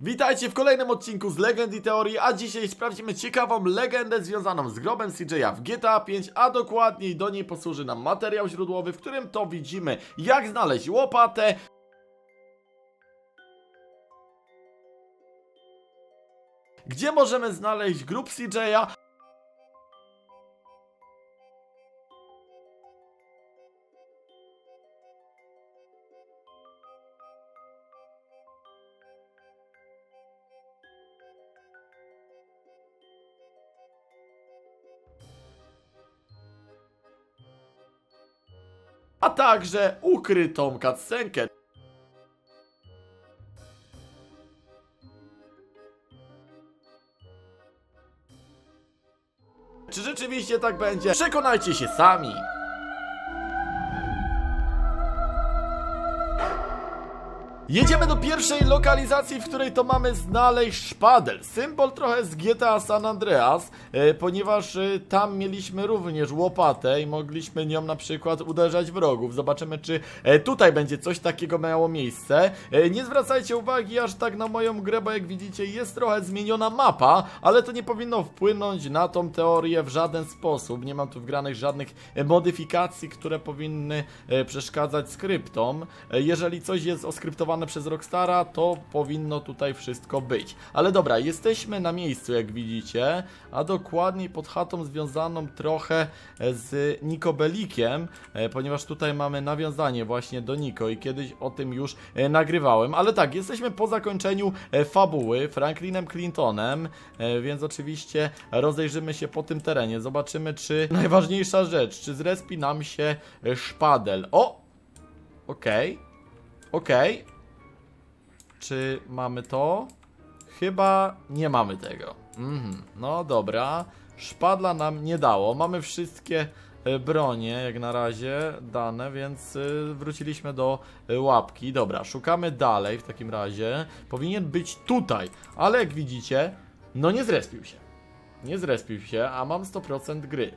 Witajcie w kolejnym odcinku z Legend i Teorii, a dzisiaj sprawdzimy ciekawą legendę związaną z grobem CJ'a w GTA 5, a dokładniej do niej posłuży nam materiał źródłowy, w którym to widzimy jak znaleźć łopatę, gdzie możemy znaleźć grób CJ'a, a także ukrytą cutscenkę. Czy rzeczywiście tak będzie? Przekonajcie się sami. Jedziemy do pierwszej lokalizacji, w której to mamy znaleźć szpadel. Symbol trochę z GTA San Andreas, e, ponieważ e, tam mieliśmy również łopatę i mogliśmy nią na przykład uderzać wrogów. Zobaczymy, czy e, tutaj będzie coś takiego miało miejsce. Nie zwracajcie uwagi aż tak na moją grę, bo jak widzicie jest trochę zmieniona mapa, ale to nie powinno wpłynąć na tą teorię w żaden sposób. Nie mam tu wgranych żadnych modyfikacji, które powinny przeszkadzać skryptom. Jeżeli coś jest oskryptowane przez Rockstara, to powinno tutaj wszystko być. Ale dobra, jesteśmy na miejscu, jak widzicie, a dokładniej pod chatą związaną trochę z Nikobelikiem, e, ponieważ tutaj mamy nawiązanie właśnie do Niko i kiedyś o tym już e, nagrywałem. Ale tak, jesteśmy po zakończeniu e, fabuły Franklinem Clintonem, więc oczywiście rozejrzymy się po tym terenie. Zobaczymy, czy najważniejsza rzecz, czy zrespi nam się szpadel. O! Okej. Okej. Czy mamy to? Chyba nie mamy tego. Mhm. No dobra. Szpadla nam nie dało. Mamy wszystkie e, bronie jak na razie dane, więc e, wróciliśmy do e, łapki. Dobra, szukamy dalej w takim razie. Powinien być tutaj, ale jak widzicie, no nie zrespił się. Nie zrespił się, a mam 100% gry.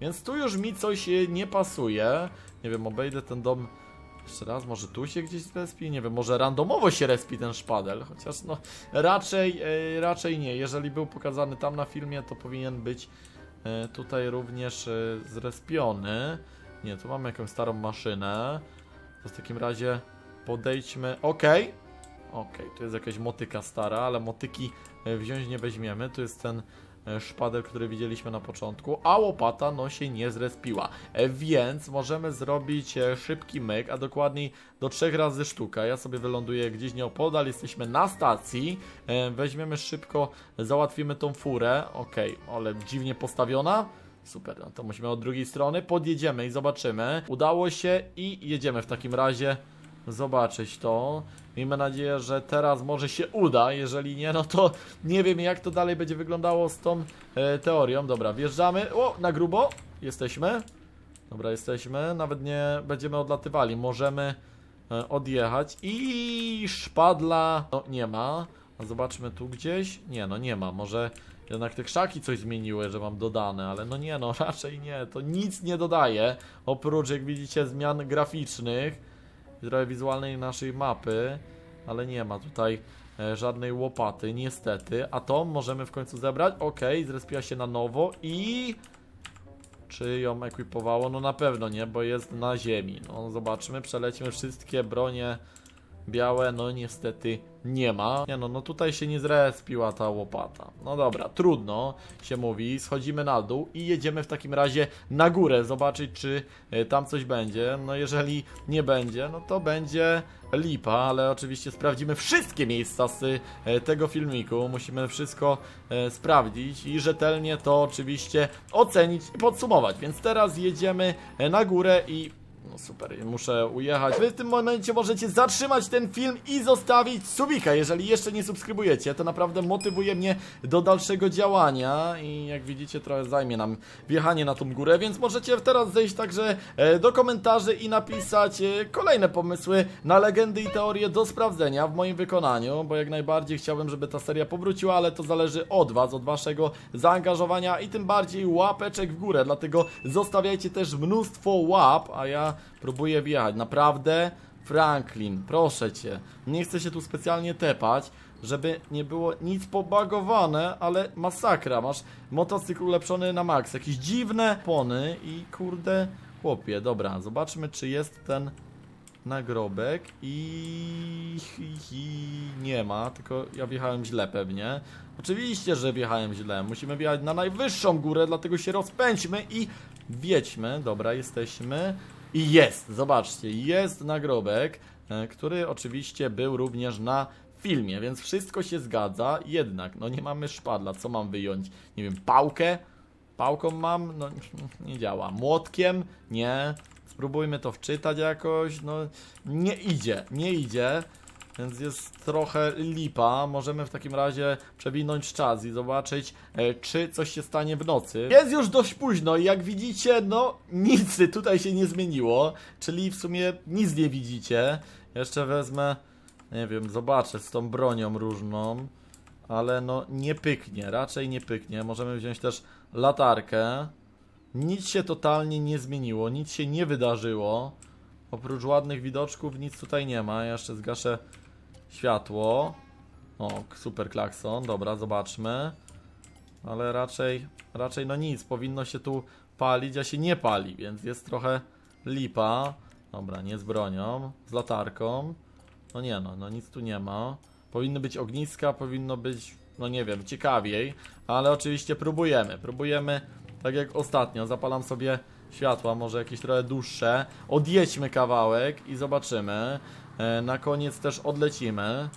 Więc tu już mi coś nie pasuje. Nie wiem, obejdę ten dom jeszcze raz, może tu się gdzieś respi? Nie wiem, może randomowo się respi ten szpadel, chociaż no raczej, e, raczej nie. Jeżeli był pokazany tam na filmie, to powinien być e, tutaj również e, zrespiony. Nie, tu mamy jakąś starą maszynę. To w takim razie podejdźmy. Okej. Okej, tu jest jakaś motyka stara, ale motyki wziąć nie weźmiemy. Tu jest ten szpadel, który widzieliśmy na początku, a łopata no się nie zrespiła. E, Więc możemy zrobić e, szybki myk, a dokładniej do trzech razy sztuka. Ja sobie wyląduję gdzieś nieopodal, jesteśmy na stacji, e, weźmiemy szybko, załatwimy tą furę. Okej, ale dziwnie postawiona. Super, no to musimy od drugiej strony, podjedziemy i zobaczymy. Udało się i jedziemy w takim razie zobaczyć to. Miejmy nadzieję, że teraz może się uda. Jeżeli nie, no to nie wiem jak to dalej będzie wyglądało z tą e, teorią. Dobra, wjeżdżamy. O, na grubo. Jesteśmy. Dobra, jesteśmy. Nawet nie będziemy odlatywali. Możemy e, odjechać. I szpadla. No, nie ma. Zobaczmy tu gdzieś. Nie, no nie ma. Może jednak te krzaki coś zmieniły, że mam dodane, ale no nie, no raczej nie. To nic nie dodaje. Oprócz, jak widzicie, zmian graficznych trochę wizualnej naszej mapy, ale nie ma tutaj e, żadnej łopaty, niestety. A to możemy w końcu zebrać. Ok, zrespiła się na nowo i... Czy ją ekwipowało? No na pewno nie, bo jest na ziemi. No zobaczymy, przelecimy wszystkie bronie białe, no niestety nie ma. Nie no, no tutaj się nie zrespiła ta łopata. No dobra, trudno się mówi. Schodzimy na dół i jedziemy w takim razie na górę, zobaczyć czy e, tam coś będzie. No jeżeli nie będzie, no to będzie lipa, ale oczywiście sprawdzimy wszystkie miejsca z e, tego filmiku. Musimy wszystko e, sprawdzić i rzetelnie to oczywiście ocenić i podsumować. Więc teraz jedziemy na górę i no super, muszę ujechać. Wy w tym momencie możecie zatrzymać ten film i zostawić subika. Jeżeli jeszcze nie subskrybujecie, to naprawdę motywuje mnie do dalszego działania. I jak widzicie, trochę zajmie nam wjechanie na tą górę, więc możecie teraz zejść także e, do komentarzy i napisać e, kolejne pomysły na legendy i teorie do sprawdzenia w moim wykonaniu, bo jak najbardziej chciałbym, żeby ta seria powróciła, ale to zależy od Was, od Waszego zaangażowania i tym bardziej łapeczek w górę. Dlatego zostawiajcie też mnóstwo łap, a ja próbuję wjechać. Naprawdę, Franklin, proszę cię, nie chcę się tu specjalnie tepać, żeby nie było nic pobagowane, ale masakra, masz motocykl ulepszony na maks, jakieś dziwne pony i kurde, chłopie, dobra, zobaczmy czy jest ten nagrobek. I... nie ma, tylko ja wjechałem źle pewnie. Oczywiście, że wjechałem źle, musimy wjechać na najwyższą górę, dlatego się rozpędźmy i wjedźmy, dobra, jesteśmy i jest, zobaczcie, jest nagrobek, e, który oczywiście był również na filmie, więc wszystko się zgadza, jednak, no nie mamy szpadla, co mam wyjąć? Nie wiem, pałkę? Pałką mam? No nie działa. Młotkiem? Nie. Spróbujmy to wczytać jakoś, no nie idzie, nie idzie. Więc jest trochę lipa. Możemy w takim razie przewinąć czas i zobaczyć, e, czy coś się stanie w nocy. Jest już dość późno i jak widzicie, no nic tutaj się nie zmieniło. Czyli w sumie nic nie widzicie. Jeszcze wezmę, nie wiem, zobaczę z tą bronią różną. Ale no nie pyknie, raczej nie pyknie. Możemy wziąć też latarkę. Nic się totalnie nie zmieniło, nic się nie wydarzyło. Oprócz ładnych widoczków nic tutaj nie ma. Jeszcze zgaszę światło. O, super klakson, dobra, zobaczmy. Ale raczej, raczej no nic, powinno się tu palić, a się nie pali, więc jest trochę lipa. Dobra, nie z bronią, z latarką. No nie no, no nic tu nie ma. Powinny być ogniska, powinno być, no nie wiem, ciekawiej. Ale oczywiście próbujemy, próbujemy tak jak ostatnio. Zapalam sobie światła, może jakieś trochę dłuższe. Odjedźmy kawałek i zobaczymy. E, na koniec też odlecimy.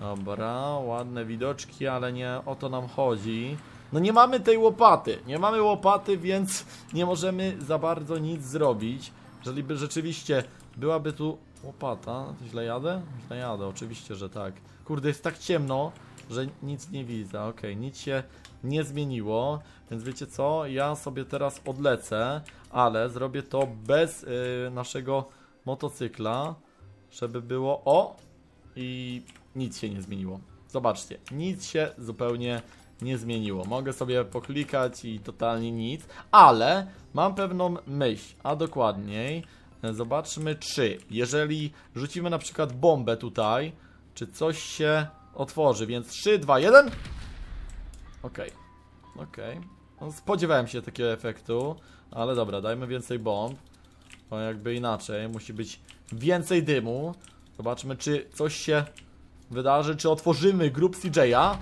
Dobra, ładne widoczki, ale nie o to nam chodzi. No nie mamy tej łopaty, nie mamy łopaty, więc nie możemy za bardzo nic zrobić. Jeżeli by rzeczywiście byłaby tu łopata, źle jadę? Źle jadę, oczywiście, że tak. Kurde, jest tak ciemno, że nic nie widzę. Okej, nic się nie zmieniło, więc wiecie co? Ja sobie teraz odlecę, ale zrobię to bez y, naszego motocykla, żeby było o i nic się nie zmieniło. Zobaczcie, nic się zupełnie nie zmieniło. Mogę sobie poklikać i totalnie nic, ale mam pewną myśl, a dokładniej e, zobaczmy czy, jeżeli rzucimy na przykład bombę tutaj, czy coś się otworzy, więc 3, 2, 1 Okej, okej. No, spodziewałem się takiego efektu, ale dobra, dajmy więcej bomb. Bo jakby inaczej, musi być więcej dymu. Zobaczmy, czy coś się wydarzy, czy otworzymy grup CJ'a.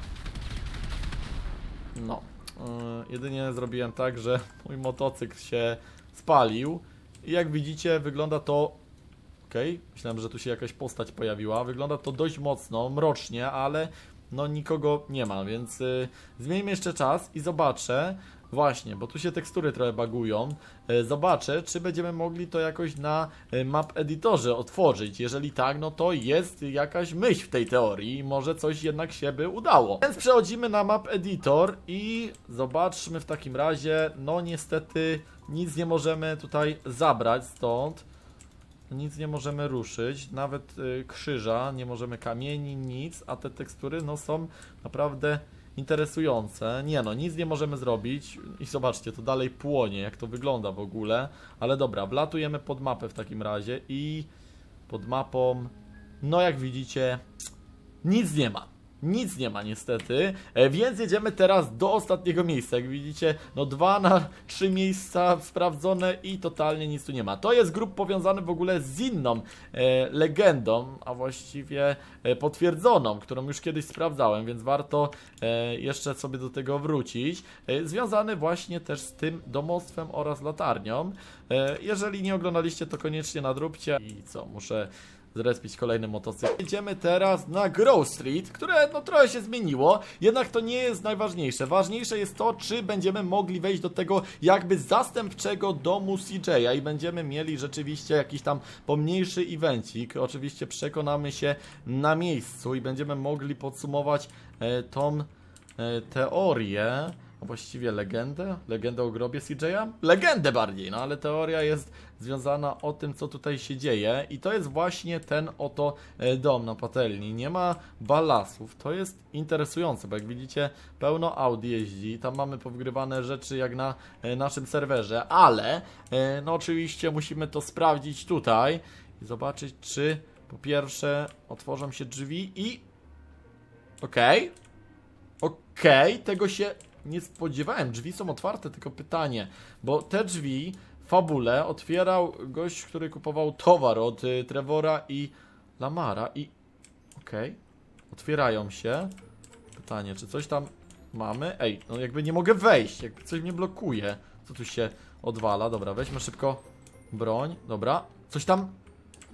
No, yy, jedynie zrobiłem tak, że mój motocykl się spalił. I jak widzicie, wygląda to. Okej, myślałem, że tu się jakaś postać pojawiła. Wygląda to dość mocno, mrocznie, ale no nikogo nie ma, więc y, jeszcze czas i zobaczę. Właśnie, bo tu się tekstury trochę bagują. Y, zobaczę, czy będziemy mogli to jakoś na y, map editorze otworzyć. Jeżeli tak, no to jest jakaś myśl w tej teorii. Może coś jednak się by udało. Więc przechodzimy na map editor i zobaczmy w takim razie. No niestety nic nie możemy tutaj zabrać stąd. Nic nie możemy ruszyć, nawet y, krzyża, nie możemy kamieni, nic, a te tekstury no są naprawdę interesujące. Nie no, nic nie możemy zrobić i zobaczcie, to dalej płonie, jak to wygląda w ogóle. Ale dobra, wlatujemy pod mapę w takim razie i pod mapą, no jak widzicie, nic nie ma. Nic nie ma niestety, e, więc jedziemy teraz do ostatniego miejsca. Jak widzicie, no dwa na trzy miejsca sprawdzone i totalnie nic tu nie ma. To jest grup powiązany w ogóle z inną e, legendą, a właściwie e, potwierdzoną, którą już kiedyś sprawdzałem, więc warto e, jeszcze sobie do tego wrócić. E, związany właśnie też z tym domostwem oraz latarnią. E, jeżeli nie oglądaliście, to koniecznie nadróbcie. I co, muszę zrespić kolejny motocykl. Jedziemy teraz na Grove Street, które no trochę się zmieniło, jednak to nie jest najważniejsze. Ważniejsze jest to, czy będziemy mogli wejść do tego jakby zastępczego domu CJ'a i będziemy mieli rzeczywiście jakiś tam pomniejszy evencik. Oczywiście przekonamy się na miejscu i będziemy mogli podsumować e, tą e, teorię. A właściwie legendę? Legendę o grobie CJ'a? Legendę bardziej, no ale teoria jest związana o tym, co tutaj się dzieje i to jest właśnie ten oto e, dom na patelni. Nie ma balasów, to jest interesujące, bo jak widzicie pełno Audi jeździ, tam mamy powgrywane rzeczy jak na e, naszym serwerze, ale e, no oczywiście musimy to sprawdzić tutaj i zobaczyć, czy po pierwsze otworzą się drzwi i Okej. Okej, tego się nie spodziewałem. Drzwi są otwarte, tylko pytanie, bo te drzwi fabule otwierał gość, który kupował towar od y, Trevora i Lamara i... Okej. Otwierają się. Pytanie, czy coś tam mamy? Ej, no jakby nie mogę wejść, jakby coś mnie blokuje. Co tu się odwala? Dobra, weźmy szybko broń. Dobra, coś tam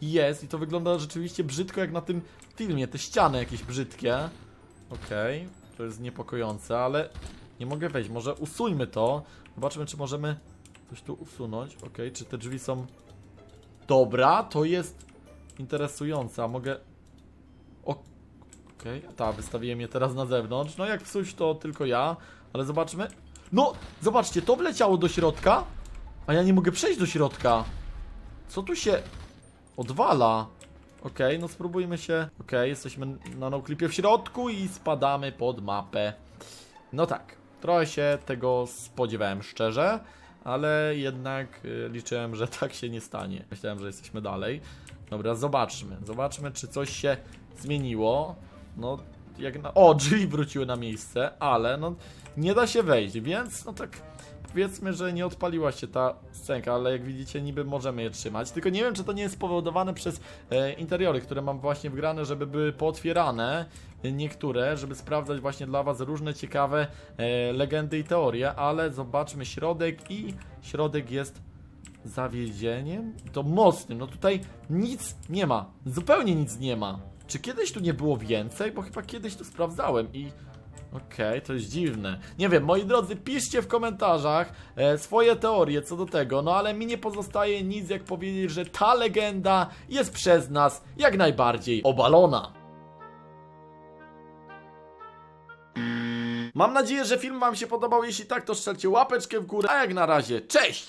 jest i to wygląda rzeczywiście brzydko jak na tym filmie. Te ściany jakieś brzydkie. Okej, to jest niepokojące, ale nie mogę wejść. Może usuńmy to. Zobaczmy, czy możemy coś tu usunąć. Okej, czy te drzwi są... Dobra, to jest interesujące, a mogę... Okej, ta, wystawiłem je teraz na zewnątrz. No jak psuć to tylko ja, ale zobaczmy. No, zobaczcie, to wleciało do środka, a ja nie mogę przejść do środka. Co tu się odwala? Okej, no spróbujmy się. Okej, jesteśmy na noclipie w środku i spadamy pod mapę. No tak, trochę się tego spodziewałem szczerze, ale jednak y, liczyłem, że tak się nie stanie. Myślałem, że jesteśmy dalej. Dobra, zobaczmy. Zobaczmy, czy coś się zmieniło. No, jak na... O, drzwi wróciły na miejsce, ale no nie da się wejść, więc no tak powiedzmy, że nie odpaliła się ta scenka, ale jak widzicie niby możemy je trzymać, tylko nie wiem czy to nie jest spowodowane przez e, interiory, które mam właśnie wgrane, żeby były pootwierane e, niektóre, żeby sprawdzać właśnie dla was różne ciekawe e, legendy i teorie, ale zobaczmy środek i środek jest zawiedzieniem, I to mocnym, no tutaj nic nie ma, zupełnie nic nie ma. Czy kiedyś tu nie było więcej? Bo chyba kiedyś tu sprawdzałem i Okej, to jest dziwne. Nie wiem, moi drodzy, piszcie w komentarzach e, swoje teorie co do tego, no ale mi nie pozostaje nic jak powiedzieć, że ta legenda jest przez nas jak najbardziej obalona. Mam nadzieję, że film wam się podobał, jeśli tak to strzelcie łapeczkę w górę, a jak na razie, cześć!